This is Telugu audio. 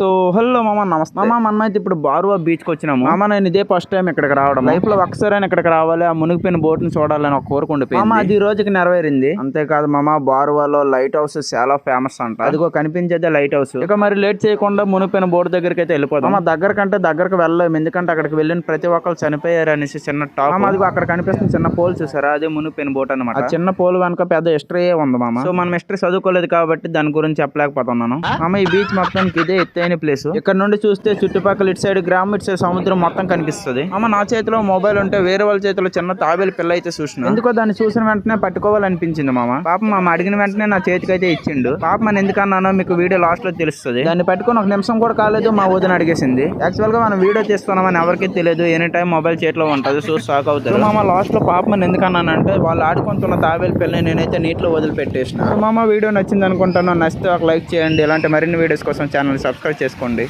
సో హలో మామ నమస్తే. మామ మనం అయితే ఇప్పుడు బారువా బీచ్కి వచ్చినాము. మామ నేను ఇదే ఫస్ట్ టైం ఇక్కడికి రావడం లైఫ్లో ఒకసారి ఇక్కడికి రావాలి ఆ మునిగిపోయిన బోట్ని చూడాలని ఒక కోరిక ఉండిపోయింది. మామ అది రోజుకి నెరవేరింది. అంతేకాదు మామ బారువాలో లైట్ హౌస్ చాలా ఫేమస్ అంట. అదిగో కనిపించేదే లైట్ హౌస్ ఇక మరి లేట్ చేయకుండా మునిగిపోయిన బోట్ దగ్గరికి అయితే వెళ్ళిపోతాం మామ దగ్గర కంటే దగ్గరకు వెళ్ళలేము. ఎందుకంటే అక్కడికి వెళ్ళిన ప్రతి ఒక్కరు చనిపోయారు అనేసి చిన్న టాప్ అదిగో అక్కడ కనిపిస్తున్న చిన్న పోల్ చూసారా? అదే మునిగిపోయిన బోట్ అనమాట చిన్న పోల్ వెనక పెద్ద హిస్టరీ ఉంది మామ. సో మనం హిస్టరీ చదువుకోలేదు కాబట్టి దాని గురించి చెప్పలేకపోతున్నాను. మామ ఈ బీచ్ మొత్తానికి ఇదే ఎత్తైన ప్లేస్ ఇక్కడ నుండి చూస్తే చుట్టుపక్కల ఇటు సైడ్ గ్రామం ఇటు సైడ్ సముద్రం మొత్తం కనిపిస్తుంది. అమ్మ నా చేతిలో మొబైల్ ఉంటే వేరే వాళ్ళ చేతిలో చిన్న తాబేలు పిల్ల అయితే చూసిన. ఎందుకో దాన్ని చూసిన వెంటనే పట్టుకోవాలనిపించింది మామ. పాప మామ అడిగిన వెంటనే నా చేతికి అయితే ఇచ్చిండు. పాప మన ఎందుకన్నానో మీకు వీడియో లాస్ట్లో తెలుస్తుంది. దాన్ని పట్టుకొని ఒక నిమిషం కూడా కాలేదు మా వదిన అడిగేసింది. యాక్చువల్గా మనం వీడియో తీస్తున్నామని ఎవరికి తెలియదు ఎనీ టైం మొబైల్ చేతిలో ఉంటది సో షాక్ అవుతారు. మామ లాస్ట్లో పాప మన ఎందుకన్నానంటే వాళ్ళు ఆడుకుంటున్న తాబేలు పిల్లని నేనైతే నీటిలో వదిలిపెట్టేసిన. మామ వీడియో నచ్చింది అనుకుంటాను. నచ్చితే ఒక లైక్ చేయండి. ఇలాంటి మరిన్ని వీడియోస్ కోసం ఛానల్ సబ్స్క్రైబ్ చేసుకోండి.